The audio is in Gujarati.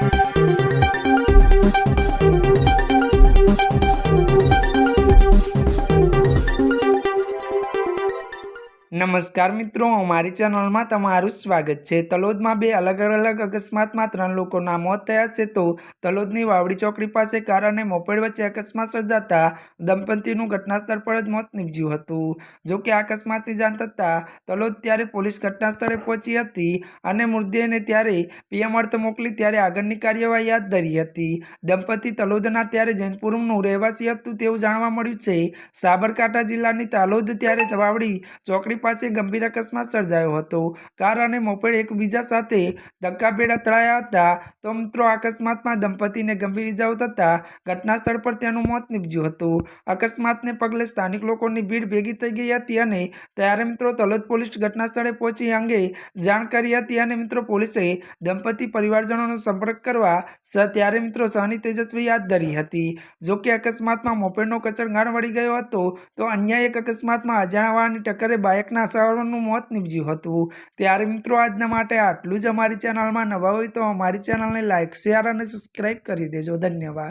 Thank you. નમસ્કાર મિત્રો, અમારી ચેનલમાં તમારું સ્વાગત છે. તલોદમાં બે અલગ અલગ અકસ્માતમાં ત્રણ લોકોના મોત થયા છે તો તલોદની વાવડી ચોકડી પાસે કાર અને મોપેડ વચ્ચે અકસ્માત સર્જાતા દંપતીનું ઘટનાસ્થળ પર જ મોત નીપજ્યું હતું. જો કે આ અકસ્માતની જાણ થતાં તલોદ ત્યારે પોલીસ ઘટનાસ્થળે પહોંચી હતી અને મૃતદેહને ત્યારે પીએમ અર્થ મોકલી ત્યારે આગળની કાર્યવાહી હાથ ધરી હતી. દંપતી તલોદના ત્યારે જૈનપુરનું રહેવાસી હતું તેવું જાણવા મળ્યું છે. સાબરકાંઠા જિલ્લાની તલોદ ત્યારે વાવડી ચોકડી પાસે ગંભીર અકસ્માત સર્જાયો હતો. કાર અને મોપેડ એકબીજા સાથે ધક્કાભેડ અથડાયા હતા. તો મિત્રો અકસ્માતમાં દંપતીને ગંભીર ઇજાઓ થતાં ઘટના સ્થળ પર તેનું મોત નીપજ્યું હતું. અકસ્માતને પગલે સ્થાનિક લોકોની ભીડ ભેગી થઈ ગઈ હતી અને ત્યારે મિત્રો તલોદ પોલીસ ઘટના સ્થળે પહોંચી અંગે જાણ કરી હતી અને મિત્રો પોલીસે દંપતી પરિવારજનોનો સંપર્ક કરવા ત્યારે મિત્રો સહની તેજસ્વી હાથ ધરી હતી. જો કે અકસ્માતમાં મોપેડનો કચરગાળ વળી ગયો હતો, તો અન્ય એક અકસ્માતમાં અજાણ્યા વાહનની ટક્કરે બાઇકના સવારનું મોત નીપજ્યું હતું. ત્યારે મિત્રો, આજના માટે આટલું જ અમારી ચેનલમાં નવા હોય તો અમારી ચેનલને લાઇક શેર અને સબસ્ક્રાઈબ કરી દેજો. ધન્યવાદ.